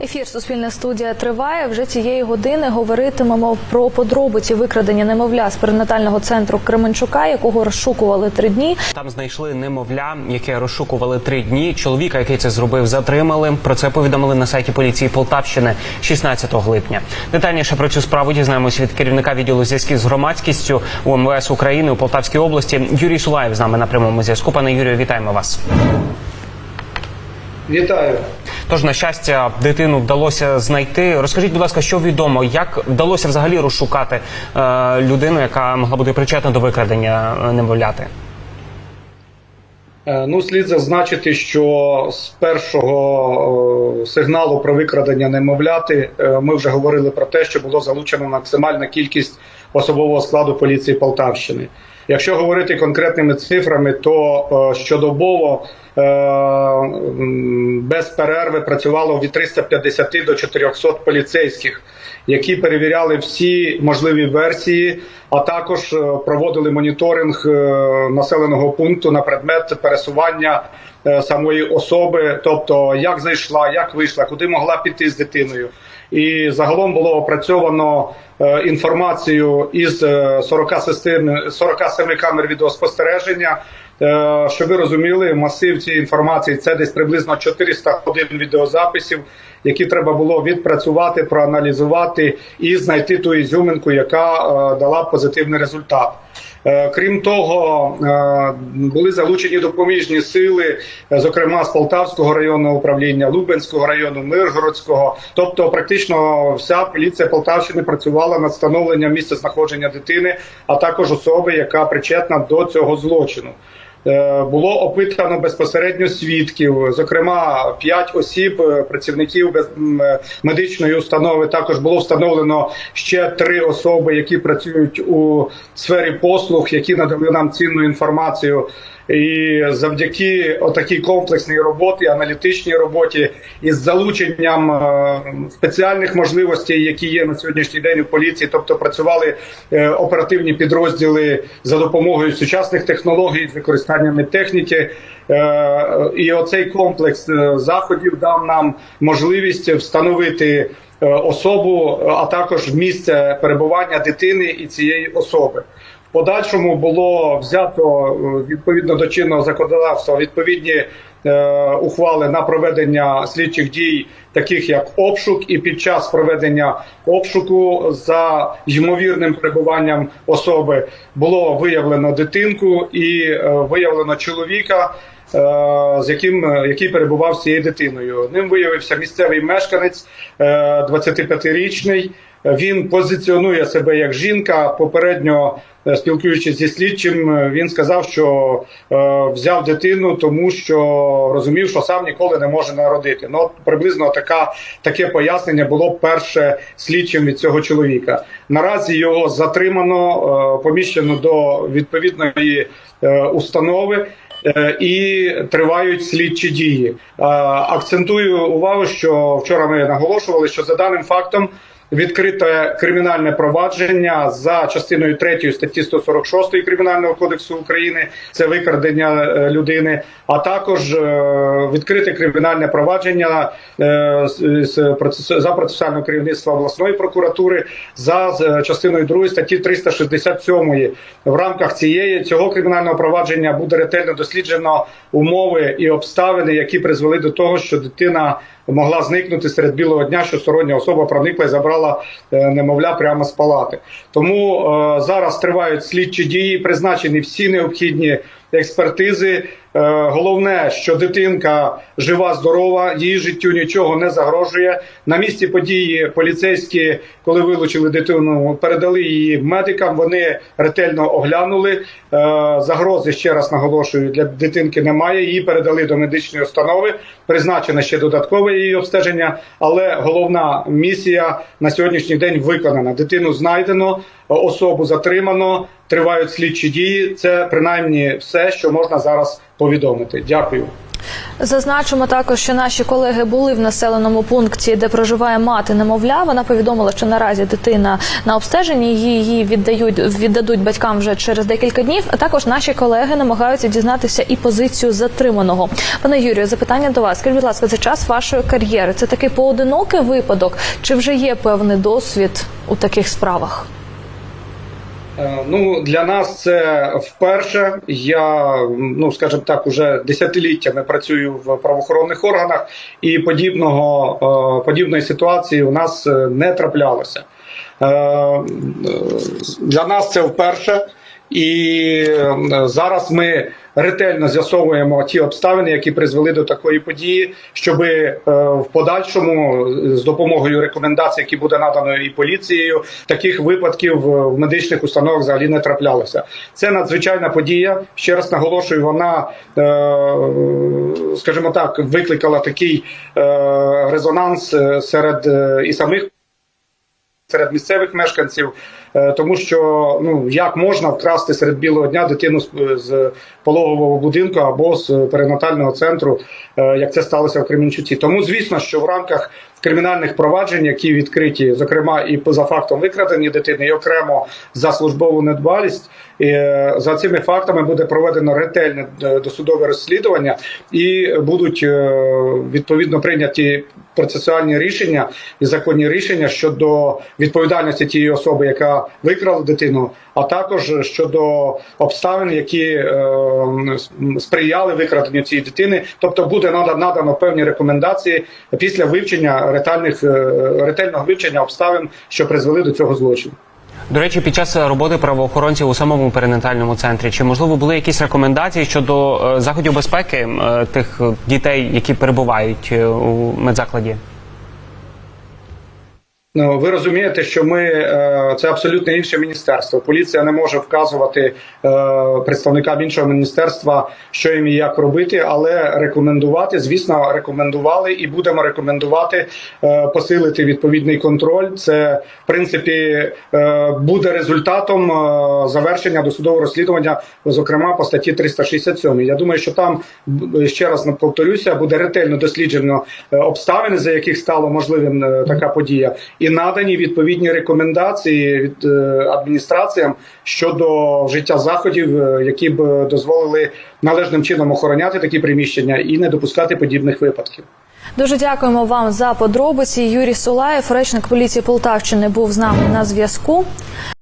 Ефір Суспільна студія триває. Вже цієї години говоритимемо про подробиці викрадення немовля з перинатального центру Кременчука, якого розшукували три дні. Там знайшли немовля, яке розшукували три дні. Чоловіка, який це зробив, затримали. Про це повідомили на сайті поліції Полтавщини 16 липня. Детальніше про цю справу дізнаємося від керівника відділу зв'язків з громадськістю УМВС України у Полтавській області. Юрій Сулаєв з нами на прямому зв'язку. Пане Юрію, вітаємо вас. Вітаю. Тож, на щастя, дитину вдалося знайти. Розкажіть, будь ласка, що відомо, як вдалося взагалі розшукати е, людину, яка могла бути причетна до викрадення е, немовляти? Е, Ну, слід зазначити, що з першого е, сигналу про викрадення немовляти ми вже говорили про те, що було залучено максимальна кількість особового складу поліції Полтавщини. Якщо говорити конкретними цифрами, то е, щодобово е, без перерви працювало від 350 до 400 поліцейських, які перевіряли всі можливі версії, а також е, проводили моніторинг населеного пункту на предмет пересування самої особи, тобто як зайшла, як вийшла, куди могла піти з дитиною. І загалом було опрацьовано е, інформацію із е, 47, 47 камер відеоспостереження. Е, Щоб ви розуміли, масив цієї інформації це десь приблизно 400 годин відеозаписів, які треба було відпрацювати, проаналізувати і знайти ту ізюминку, яка дала позитивний результат. Е, Крім того, е, були залучені допоміжні сили, е, зокрема з Полтавського районного управління, Лубенського району, Миргородського. Тобто, практично вся поліція Полтавщини працювала над встановленням місця знаходження дитини, а також особи, яка причетна до цього злочину. Е, Було опитано безпосередньо свідків, зокрема, п'ять осіб, е, працівників е, медичної установи. Також було встановлено ще три особи, які працюють у сфері послуг, які надали нам цінну інформацію. І завдяки отакій комплексній роботі, аналітичній роботі із залученням е, спеціальних можливостей, які є на сьогоднішній день у поліції, тобто працювали е, оперативні підрозділи за допомогою сучасних технологій, з використанням техніки. Е, І оцей комплекс заходів дав нам можливість встановити особу, а також місце перебування дитини і цієї особи. Подальшому було взято е, відповідно до чинного законодавства відповідні е, ухвали на проведення слідчих дій, таких як обшук, і під час проведення обшуку за ймовірним перебуванням особи було виявлено дитинку і е, виявлено чоловіка. е, З яким е, який перебував з цією дитиною, ним виявився місцевий мешканець, е, 25-річний. Він позиціонує себе як жінка. Попередньо е, спілкуючись зі слідчим, е, він сказав, що е, взяв дитину, тому що розумів, що сам ніколи не може народити. Ну приблизно така таке пояснення було перше слідчим від цього чоловіка. Наразі його затримано, поміщено до відповідної установи. І тривають слідчі дії. Акцентую увагу, що вчора ми наголошували, що за даним фактом відкрите кримінальне провадження за частиною 3 статті 146 кримінального кодексу України. Це викрадення е, людини, а також е, відкрите кримінальне провадження е, за процесуального керівництва обласної прокуратури за частиною 2 статті 367. В рамках цієї цього кримінального провадження буде ретельно досліджено умови і обставини, які призвели до того, що дитина могла зникнути серед білого дня, що стороння особа проникла і забрала е, немовля прямо з палати. Тому е, зараз тривають слідчі дії, призначені всі необхідні експертизи. Е, Головне, що дитинка жива, здорова, її життю нічого не загрожує. На місці події поліцейські, коли вилучили дитину, передали її медикам. Вони ретельно оглянули. Е, Загрози ще раз наголошую для дитинки немає. Її передали до медичної установи. Призначено ще додаткове її обстеження. Але головна місія на сьогоднішній день виконана. Дитину знайдено, особу затримано. Тривають слідчі дії. Це принаймні все, що можна зараз повідомити. Дякую. Зазначимо також, що наші колеги були в населеному пункті, де проживає мати немовля. Вона повідомила, що наразі дитина на обстеженні її, віддають віддадуть батькам вже через декілька днів. А також наші колеги намагаються дізнатися і позицію затриманого. Пане Юрію, запитання до вас. Скажіть, будь ласка, за час вашої кар'єри це такий поодинокий випадок, чи вже є певний досвід у таких справах? Е, Ну, для нас це вперше. Я, ну скажімо так, уже десятиліттями працюю в правоохоронних органах, і подібного е, подібної ситуації у нас е, не траплялося. Для нас це вперше. І зараз ми ретельно з'ясовуємо ті обставини, які призвели до такої події, щоб в подальшому е, з допомогою рекомендацій, які буде надано і поліцією, таких випадків е, в медичних установах взагалі не траплялося. Це надзвичайна подія. Ще раз наголошую, вона, е, скажімо так, викликала такий е, резонанс е, серед е, і самих серед місцевих мешканців, е, тому що ну як можна вкрасти серед білого дня дитину з, пологового будинку або з перинатального центру, е, як це сталося в Кремінчуці. Тому звісно, що в рамках кримінальних проваджень, які відкриті, зокрема і поза фактом викрадення дитини, і окремо за службову недбалість, е, за цими фактами буде проведено ретельне е, досудове розслідування і будуть е, відповідно прийняті процесуальні рішення і законні рішення щодо відповідальності тієї особи, яка викрала дитину, а також щодо обставин, які сприяли викраденню цієї дитини. Тобто буде нада- надано певні рекомендації після вивчення ретельних е, ретельного вивчення обставин, що призвели до цього злочину. До речі, під час роботи правоохоронців у самому перинатальному центрі чи можливо були якісь рекомендації щодо е, заходів безпеки е, тих дітей, які перебувають у медзакладі? Ну, ви розумієте, що ми е, це абсолютно інше міністерство. Поліція не може вказувати е, представникам іншого міністерства, що їм і як робити, але рекомендувати, звісно, рекомендували і будемо рекомендувати е, посилити відповідний контроль. Це в принципі буде результатом завершення досудового розслідування, зокрема по статті 367. Я думаю, що там ще раз повторюся, буде ретельно досліджено обставини, за яких стало можливим така подія, і надані відповідні рекомендації від е, адміністраціям щодо вжиття заходів, е, які б дозволили належним чином охороняти такі приміщення і не допускати подібних випадків. Дуже дякуємо вам за подробиці. Юрій Сулаєв, речник поліції Полтавщини, був з нами на зв'язку.